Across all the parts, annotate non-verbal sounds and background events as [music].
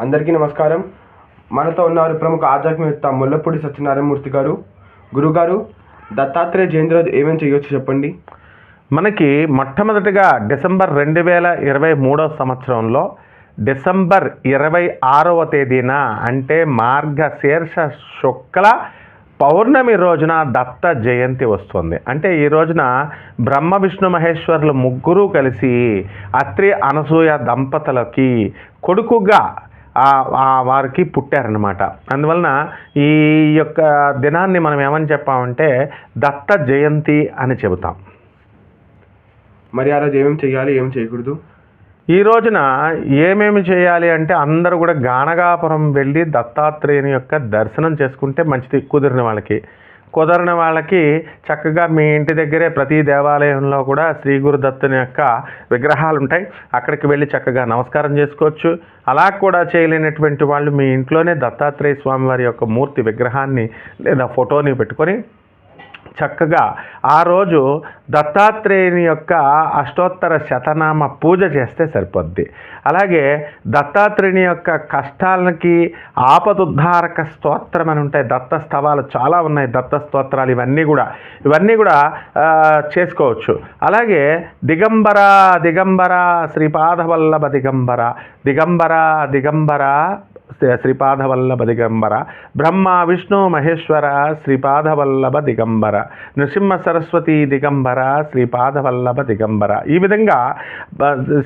అందరికీ నమస్కారం. మనతో ఉన్నారు ప్రముఖ ఆధ్యాత్మికవేత్త ముల్లపూడి సత్యనారాయణమూర్తి గారు. గురుగారు దత్తాత్రేయ జయంతి రోజు ఏమేమి చేయొచ్చు చెప్పండి? మనకి మొట్టమొదటిగా డిసెంబర్ రెండు వేల ఇరవై మూడో సంవత్సరంలో డిసెంబర్ ఇరవై ఆరవ తేదీన అంటే మార్గశీర్ష శుక్ల పౌర్ణమి రోజున దత్త జయంతి వస్తుంది. అంటే ఈ రోజున బ్రహ్మ విష్ణు మహేశ్వరులు ముగ్గురు కలిసి అత్రి అనసూయ దంపతులకి కొడుకుగా వారికి పుట్టారనమాట అందువలన ఈ యొక్క దినాన్ని మనం ఏమని చెప్పామంటే దత్త జయంతి అని చెబుతాం. మరి ఆ రోజు ఏమేమి చేయాలి ఏం చేయకూడదు? ఈ రోజున ఏమేమి చేయాలి అంటే అందరూ కూడా గానగాపురం వెళ్ళి దత్తాత్రేయుని యొక్క దర్శనం చేసుకుంటే మంచిది కుదిరిన వాళ్ళకి. కుదరని వాళ్ళకి చక్కగా మీ ఇంటి దగ్గరే ప్రతి దేవాలయంలో కూడా శ్రీ గురుదత్తుని యొక్క విగ్రహాలు ఉంటాయి. అక్కడికి వెళ్ళి చక్కగా నమస్కారం చేసుకోవచ్చు. అలా కూడా చేయలేనటువంటి వాళ్ళు మీ ఇంట్లోనే దత్తాత్రేయ స్వామి వారి యొక్క మూర్తి విగ్రహాన్ని లేదా ఫోటోని పెట్టుకొని చక్కగా ఆ రోజు దత్తాత్రేయుని యొక్క అష్టోత్తర శతనామ పూజ చేస్తే సరిపోద్ది. అలాగే దత్తాత్రేయుని యొక్క కష్టాలకి ఆపదుద్ధారక స్తోత్రం అని ఉంటాయి. దత్త స్తవాలు చాలా ఉన్నాయి. దత్త స్తోత్రాలు ఇవన్నీ కూడా ఇవన్నీ కూడా చేసుకోవచ్చు. అలాగే దిగంబర దిగంబర శ్రీపాదవల్లభ దిగంబర దిగంబర దిగంబర శ్రీపాదవల్లభ దిగంబర బ్రహ్మ విష్ణు మహేశ్వర శ్రీపాదవల్లభ దిగంబర నృసింహ సరస్వతి దిగంబర శ్రీపాదవల్లభ దిగంబర. ఈ విధంగా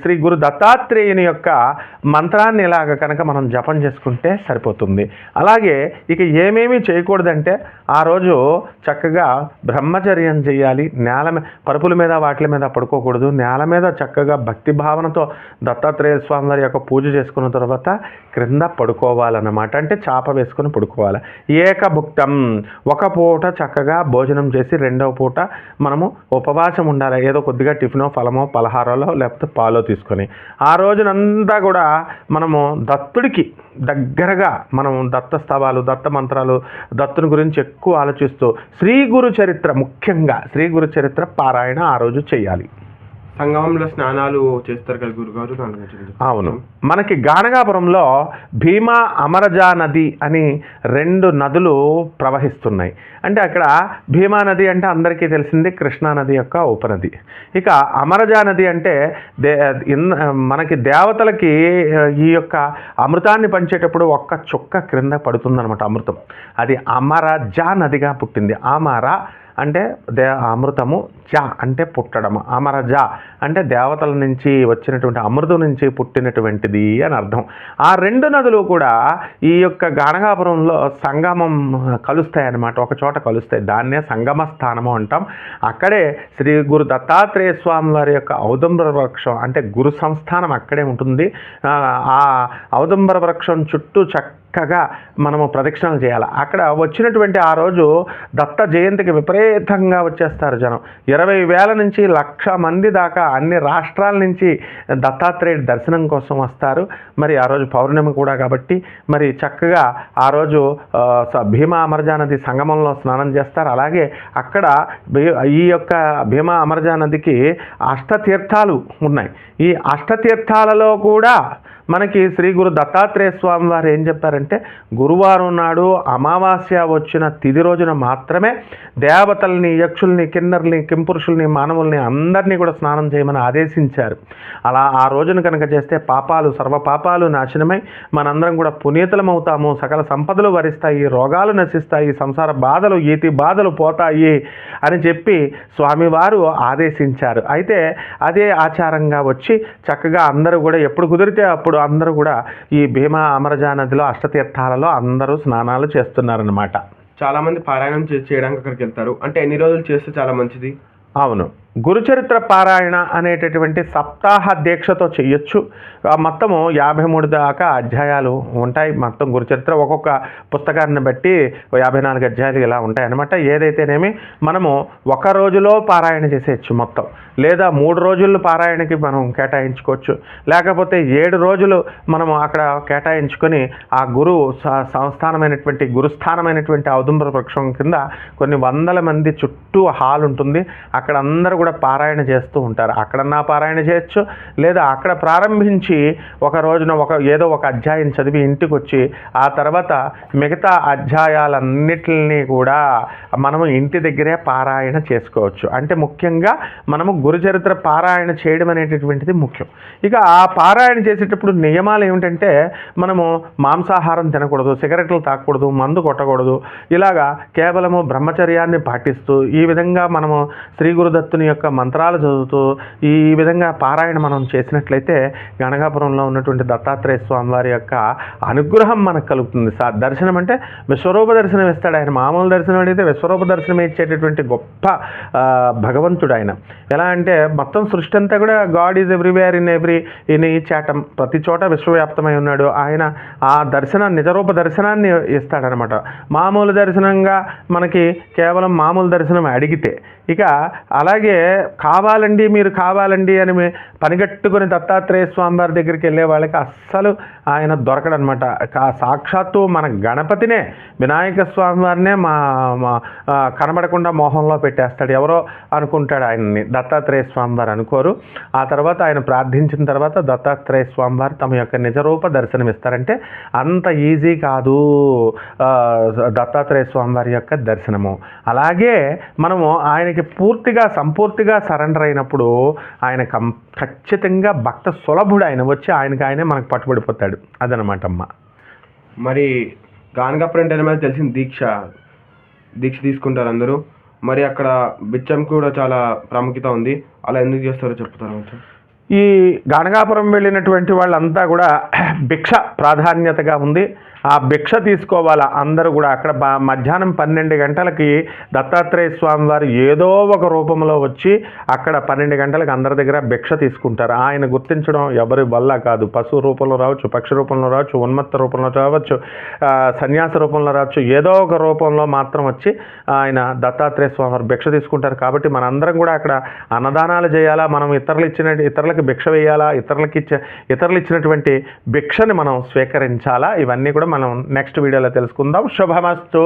శ్రీ గురు దత్తాత్రేయుని యొక్క మంత్రాన్ని ఇలాగ కనుక మనం జపం చేసుకుంటే సరిపోతుంది. అలాగే ఇక ఏమేమి చేయకూడదంటే ఆ రోజు చక్కగా బ్రహ్మచర్యం చేయాలి. నేల పరుపుల మీద వాటి మీద పడుకోకూడదు. నేల మీద చక్కగా భక్తి భావనతో దత్తాత్రేయ స్వామి వారి యొక్క పూజ చేసుకున్న తర్వాత క్రింద పడు పడుకోవాలన్నమాట. అంటే చాప వేసుకొని పడుకోవాలి. ఏకభుక్తం. ఒక పూట చక్కగా భోజనం చేసి రెండవ పూట మనము ఉపవాసం ఉండాలి. ఏదో కొద్దిగా టిఫినో ఫలమో పలహారాలో లేకపోతే పాలో తీసుకొని. ఆ రోజునంతా కూడా మనము దత్తుడికి దగ్గరగా మనం దత్త స్తవాలు దత్త మంత్రాలు దత్తుని గురించి ఎక్కువ ఆలోచిస్తూ శ్రీ గురు చరిత్ర ముఖ్యంగా శ్రీ గురు చరిత్ర పారాయణ ఆ రోజు చేయాలి. సంగమంలో స్నానాలు చేస్తారు కదా గురుగారు అవును. మనకి గానగాపురంలో భీమా అమరజా నది అని రెండు నదులు ప్రవహిస్తున్నాయి. అంటే అక్కడ భీమా నది అంటే అందరికీ తెలిసింది కృష్ణా నది యొక్క ఉపనది. ఇక అమరజా నది అంటే దే ఇన్- మనకి దేవతలకి ఈ యొక్క అమృతాన్ని పంచేటప్పుడు ఒక్క చుక్క క్రింద పడుతుందన్నమాట అమృతం. అది అమరజా నదిగా పుట్టింది. అమర అంటే దే అమృతము జ అంటే పుట్టడం అమరజ అంటే దేవతల నుంచి వచ్చినటువంటి అమృతం నుంచి పుట్టినటువంటిది అని అర్థం. ఆ రెండు నదులు కూడా ఈ యొక్క గానగాపురంలో సంగమం కలుస్తాయన్నమాట. ఒక చోట కలుస్తాయి. దాన్నే సంగమ స్థానము అంటాం. అక్కడే శ్రీ గురు దత్తాత్రేయ స్వామి వారి యొక్క ఔదంబర వృక్షం అంటే గురు సంస్థానం అక్కడే ఉంటుంది. ఆ ఔదంబర వృక్షం చుట్టూ చక్క చక్కగా మనము ప్రదక్షిణలు చేయాలి. అక్కడ వచ్చినటువంటి ఆ రోజు దత్త జయంతికి విపరీతంగా వచ్చేస్తారు జనం. ఇరవై వేల నుంచి లక్ష మంది దాకా అన్ని రాష్ట్రాల నుంచి దత్తాత్రేయుడి దర్శనం కోసం వస్తారు. మరి ఆ రోజు పౌర్ణమి కూడా కాబట్టి మరి చక్కగా ఆ రోజు స- భీమా అమరజా నది సంగమంలో స్నానం చేస్తారు. అలాగే అక్కడ భీ- ఈ యొక్క భీమా అమరజా నదికి అష్టతీర్థాలు ఉన్నాయి. ఈ అష్టతీర్థాలలో కూడా మనకి శ్రీ గురు దత్తాత్రేయ స్వామి వారు ఏం చెప్పారంటే గురువారం నాడు అమావాస్య వచ్చిన తిది రోజున మాత్రమే దేవతల్ని యక్షుల్ని కిన్నర్ని కింపురుషుల్ని మానవుల్ని అందరినీ కూడా స్నానం చేయమని ఆదేశించారు. అలా ఆ రోజున కనుక చేస్తే పాపాలు సర్వ పాపాలు నాశనమై మనందరం కూడా పునీతలమవుతాము సకల సంపదలు వరిస్తాయి రోగాలు నశిస్తాయి సంసార బాధలు ఈతి బాధలు పోతాయి అని చెప్పి స్వామివారు ఆదేశించారు. అయితే అదే ఆచారంగా వచ్చి చక్కగా అందరూ కూడా ఎప్పుడు కుదిరితే అప్పుడు అందరూ కూడా ఈ భీమా అమరజా నదిలో అష్టతీర్థాలలో అందరూ స్నానాలు చేస్తున్నారనమాట చాలా మంది పారాయణం చే- చేయడానికి అక్కడికి వెళ్తారు. అంటే ఎన్ని రోజులు చేస్తే చాలా మంచిది? అవును. గురుచరిత్ర పారాయణ అనేటటువంటి సప్తాహ దీక్షతో చెయ్యొచ్చు ఆ మొత్తము యాభై మూడు దాకా అధ్యాయాలు ఉంటాయి. మొత్తం గురుచరిత్ర ఒక్కొక్క పుస్తకాన్ని బట్టి యాభై నాలుగు అధ్యాయాలు ఇలా ఉంటాయన్నమాట. ఏదైతేనేమి మనము ఒక రోజులో పారాయణ చేసేయచ్చు మొత్తం. లేదా మూడు రోజులు పారాయణకి మనం కేటాయించుకోవచ్చు. లేకపోతే ఏడు రోజులు మనము అక్కడ కేటాయించుకొని ఆ గురు సంస్థానమైనటువంటి గురుస్థానమైనటువంటి ఔదుంబర వృక్షం కింద కొన్ని వందల మంది చుట్టూ హాల్ ఉంటుంది అక్కడ అందరూ కూడా పారాయణ చేస్తూ ఉంటారు. అక్కడన్నా పారాయణ చేయొచ్చు లేదా అక్కడ ప్రారంభించి ఒక రోజున ఒక ఏదో ఒక అధ్యాయం చదివి ఇంటికి వచ్చి ఆ తర్వాత మిగతా అధ్యాయాలన్నిటిని కూడా మనము ఇంటి దగ్గరే పారాయణ చేసుకోవచ్చు. అంటే ముఖ్యంగా మనము గురుచరిత్ర పారాయణ చేయడం అనేటటువంటిది ముఖ్యం. ఇక ఆ పారాయణ చేసేటప్పుడు నియమాలు ఏమిటంటే మనము మాంసాహారం తినకూడదు సిగరెట్లు తాకూడదు మందు కొట్టకూడదు ఇలాగా కేవలము బ్రహ్మచర్యాన్ని పాటిస్తూ ఈ విధంగా మనము శ్రీ గురుదత్తుని యొక్క మంత్రాలు చదువుతూ ఈ విధంగా పారాయణ మనం చేసినట్లయితే గణగాపురంలో ఉన్నటువంటి దత్తాత్రేయ స్వామి వారి యొక్క అనుగ్రహం మనకు కలుగుతుంది. సార్ దర్శనం అంటే విశ్వరూప దర్శనం ఇస్తాడు. ఆయన మామూలు దర్శనం అడిగితే విశ్వరూప దర్శనం ఇచ్చేటటువంటి గొప్ప భగవంతుడు ఆయన. ఎలా అంటే మొత్తం సృష్టి అంతా కూడా God is everywhere in every in ఈ చాటం ప్రతి చోట విశ్వవ్యాప్తమై ఉన్నాడు. ఆయన ఆ దర్శనాన్ని నిజరూప దర్శనాన్ని ఇస్తాడనమాట. మామూలు దర్శనంగా మనకి కేవలం మామూలు దర్శనం అడిగితే ఇక అలాగే కావాలండి మీరు కావాలండి అని పనిగట్టుకుని దత్తాత్రేయ స్వామి వారి దగ్గరికి వెళ్ళే వాళ్ళకి అస్సలు ఆయన దొరకడనమాట. కా- సాక్షాత్తు మన గణపతినే వినాయక స్వామి వారినే మా మా కనబడకుండా మోహంలో పెట్టేస్తాడు. ఎవరో అనుకుంటాడు ఆయన్ని దత్తాత్రేయ స్వామి వారు అనుకోరు. ఆ తర్వాత ఆయన ప్రార్థించిన తర్వాత దత్తాత్రేయ స్వామి వారు తమ యొక్క నిజరూప దర్శనం ఇస్తారంటే అంత ఈజీ కాదు దత్తాత్రేయ స్వామి వారి యొక్క దర్శనము. అలాగే మనము ఆయనకి పూర్తిగా సంపూర్తిగా సరెండర్ అయినప్పుడు ఆయన కం ఖచ్చితంగా భక్త సులభుడు ఆయన. వచ్చి ఆయనకి ఆయనే మనకు పట్టుబడిపోతాడు. అదనమాట అమ్మ. మరి గానగాపురం అంటే ఏమైనా తెలిసిన దీక్ష దీక్ష తీసుకుంటారు అందరూ. మరి అక్కడ బిచ్చం కూడా చాలా ప్రాముఖ్యత ఉంది. అలా ఎందుకు చేస్తారో చెప్తారా ఈ గణగాపురం వెళ్ళినటువంటి వాళ్ళంతా కూడా [clears throat] భిక్ష ప్రాధాన్యతగా ఉంది. ఆ భిక్ష తీసుకోవాలా? అందరూ కూడా అక్కడ మధ్యాహ్నం పన్నెండు గంటలకి దత్తాత్రేయ స్వామి వారు ఏదో ఒక రూపంలో వచ్చి అక్కడ పన్నెండు గంటలకు అందరి దగ్గర భిక్ష తీసుకుంటారు. ఆయన గుర్తించడం ఎవరి వల్ల కాదు. పశు రూపంలో రావచ్చు పక్షి రూపంలో రావచ్చు ఉన్మత్త రూపంలో రావచ్చు సన్యాస రూపంలో రావచ్చు ఏదో ఒక రూపంలో మాత్రం వచ్చి ఆయన దత్తాత్రేయ స్వామి వారు భిక్ష తీసుకుంటారు. కాబట్టి మనందరం కూడా అక్కడ అన్నదానాలు చేయాలా? మనం ఇతరులు ఇచ్చిన ఇతరులకు భిక్ష వేయాలా? ఇతరులకి ఇచ్చే ఇతరులు ఇచ్చినటువంటి భిక్షని మనం స్వీకరించాలా? ఇవన్నీ కూడా మనం నెక్స్ట్ వీడియోలో తెలుసుకుందాం. శుభమస్తు.